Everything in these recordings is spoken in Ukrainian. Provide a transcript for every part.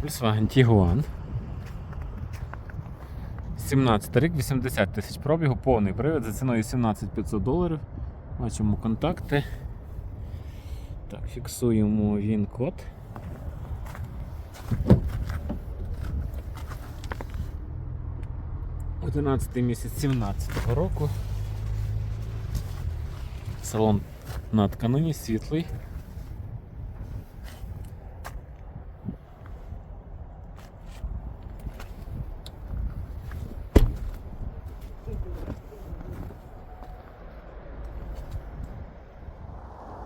Volkswagen Tiguan. 17 рік, 80 тисяч пробігу, повний привід за ціною 17 500 доларів. Бачимо контакти. Так, фіксуємо він код. Одинадцятий місяць 17-го року. Салон на тканині світлий.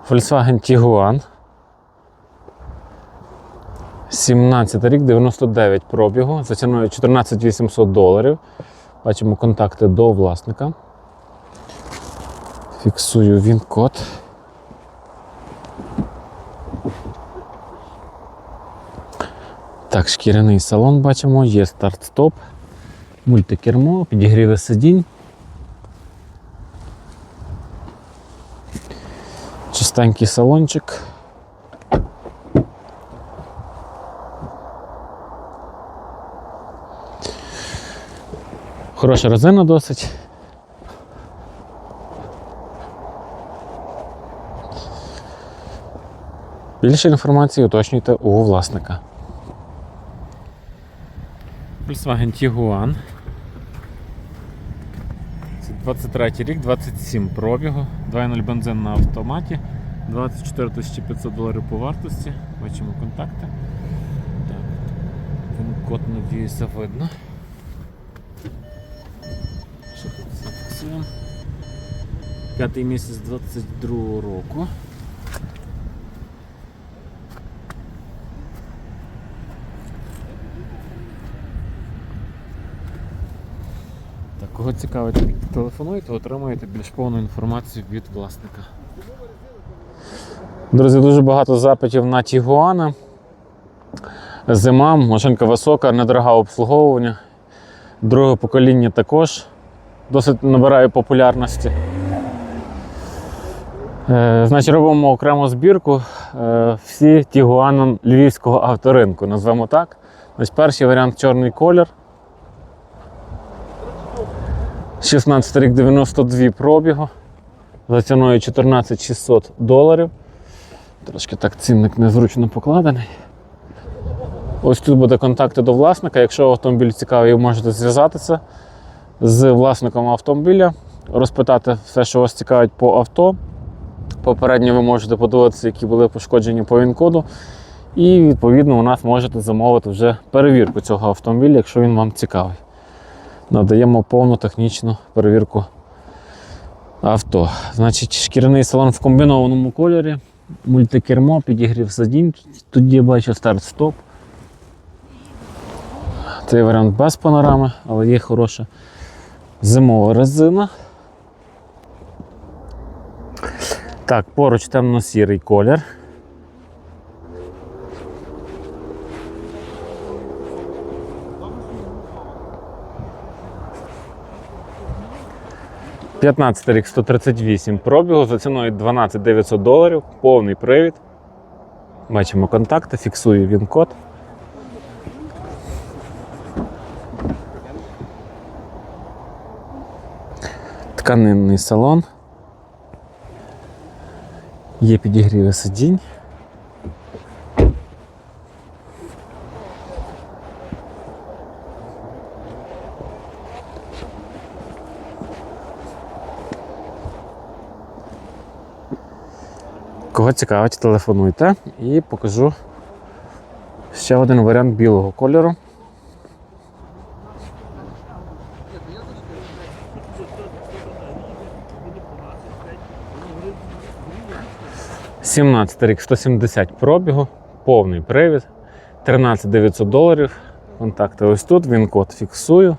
Volkswagen Tiguan. 17 рік, 99 пробігу, за ціною 14 800 доларів. Бачимо контакти до власника. Фіксую він код. Так, шкіряний салон бачимо, є старт-стоп, мультикермо, підігріви сидінь. Чистенький салончик. Хороша резина досить. Більше інформації уточнюйте у власника. Volkswagen Tiguan. Це 23 рік, 27 пробігу, 2.0 бензин на автоматі, 24 500 доларів по вартості. Бачимо контакти. Так. Код надіюся видно. Що тут зафіксуємо? П'ятий місяць 22 року. Так, кого цікавить, телефонуйте, отримаєте більш повну інформацію від власника. Друзі, дуже багато запитів на Тігуана. Зима, машинка висока, недорога обслуговування. Друге покоління також досить набирає популярності. Е, значить, робимо окрему збірку е, всі Тігуаном львівського авторинку, назвемо так. Значить, перший варіант чорний колір. 16 рік 92 пробігу. За ціною 14 600 доларів. Трошки так цінник незручно покладений. Ось тут буде контакти до власника. Якщо автомобіль цікавий, ви можете зв'язатися з власником автомобіля, розпитати все, що вас цікавить по авто. Попередньо ви можете подивитися, які були пошкоджені по ВІН-коду. І відповідно у нас можете замовити вже перевірку цього автомобіля, якщо він вам цікавий надаємо повну технічну перевірку авто. Значить, шкіряний салон в комбінованому кольорі, мультикермо, підігрів сидінь. тоді я бачу старт-стоп. Цей варіант без панорами, але є хороша зимова резина. Так, поруч темно-сірий колір. – 15 рік 138 пробігу за ціною 12 900 доларів, повний привід. Бачимо контакти, фіксую він код. Тканинний салон. Є підігріви сидінь. Кого цікавить, телефонуйте і покажу ще один варіант білого кольору. Сімнадцятий рік 170 пробігу, повний привід, 13 900 доларів. Контакти ось тут, він код фіксую.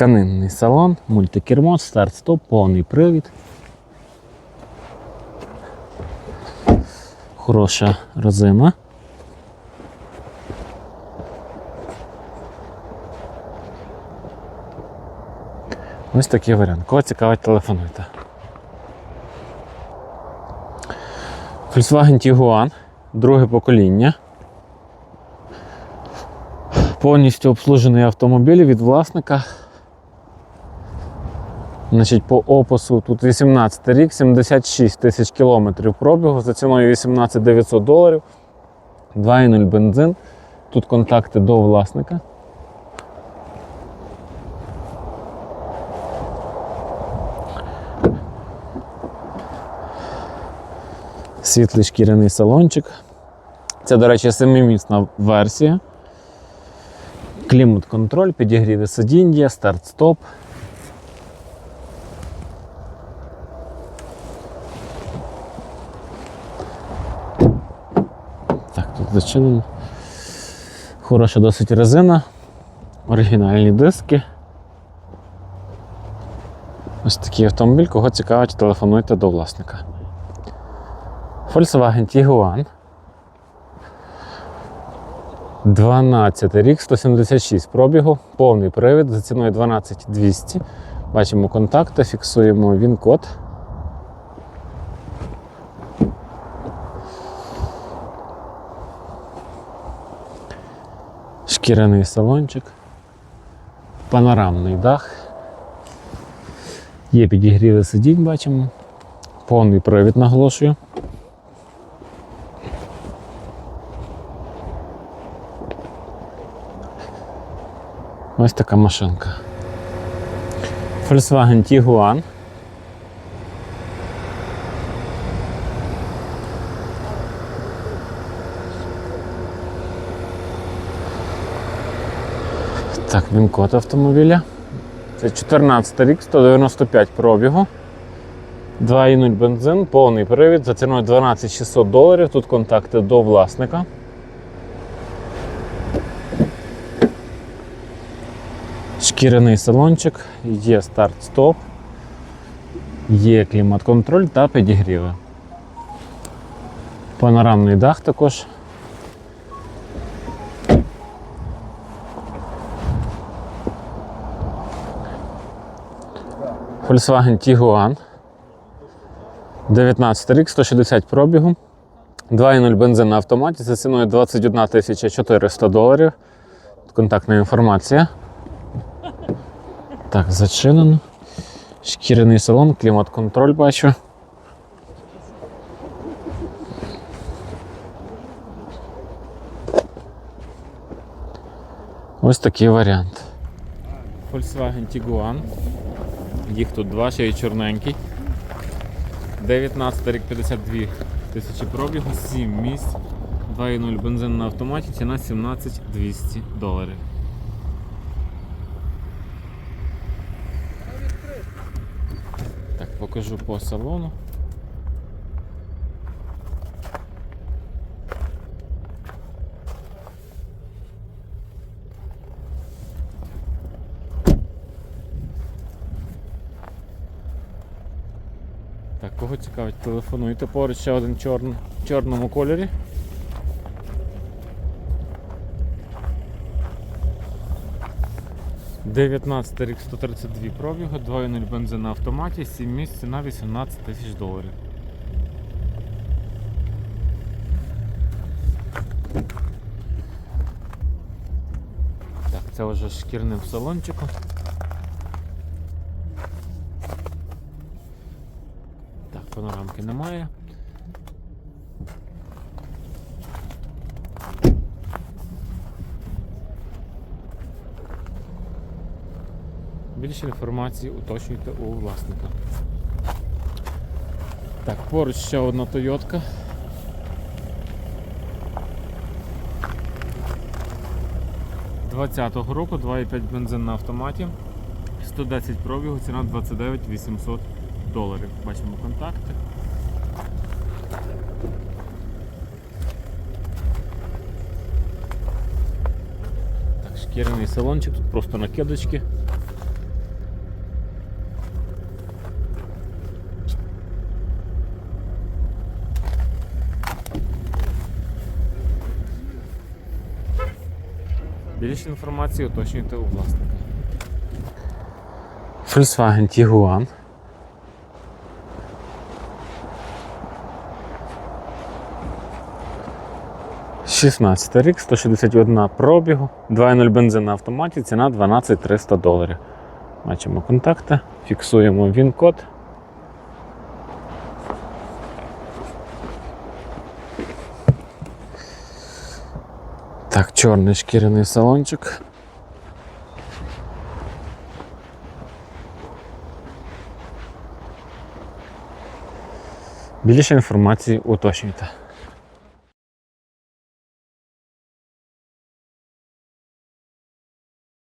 Тканинний салон, мультикермо, старт-стоп, повний привід. Хороша резина. Ось такий варіант. Кого цікавить, телефонуйте. Volkswagen Tiguan, друге покоління. Повністю обслужений автомобіль від власника. Значить, по опису тут 18 рік, 76 тисяч кілометрів пробігу за ціною 18 900 доларів. 2,0 бензин. Тут контакти до власника. Світлий шкіряний салончик. Це, до речі, семимісна версія. Клімат-контроль, підігріви сидіння, старт-стоп. Зачинено. Хороша досить резина, оригінальні диски. Ось такий автомобіль, кого цікавить, телефонуйте до власника. Volkswagen Tiguan. 12 рік, 176 пробігу, повний привід за ціною 12200. Бачимо контакти, фіксуємо він-код. Шкіряний салончик, панорамний дах. Є підігріви сидінь, бачимо. Повний привід наголошую. Ось така машинка. Volkswagen Tiguan. Так, він код автомобіля. Це 14 рік, 195 пробігу. 2,0 бензин, повний привід за ціною 12 600 доларів. Тут контакти до власника. Шкіряний салончик, є старт-стоп, є клімат-контроль та підігріви. Панорамний дах також. Volkswagen Tiguan. 19 рік, 160 пробігу. 2,0 бензин на автоматі за ціною 21 400 доларів. Контактна інформація. Так, зачинено. Шкіряний салон, клімат-контроль бачу. Ось такий варіант. Volkswagen Tiguan. Їх тут два, ще й чорненький. 19 рік 52 тисячі пробігу, 7 місць, 2,0 бензин на автоматі, ціна 17 200 доларів. Так, покажу по салону. Так, кого цікавить, телефонуйте поруч ще один чорн, в чорному кольорі. Дев'ятнадцятий рік 132 пробігу, 2.0 бензин на автоматі, 7 місць, ціна 18 тисяч доларів. Так, це вже шкірним салончиком. Так, панорамки немає. Більше інформації уточнюйте у власника. Так, поруч ще одна Тойотка. Двадцятого року 2,5 бензин на автоматі. 110 пробігу, ціна 29 800 доларів. Бачимо контакти. Так, шкіряний салончик, тут просто накидочки. Більше інформації уточнюйте у власника. Volkswagen Tiguan. Шістнадцятий рік, 161 пробігу, 2.0 бензин на автоматі, ціна 12 300 доларів. Бачимо контакти, фіксуємо він-код. Так, чорний шкіряний салончик. Більше інформації уточнюйте.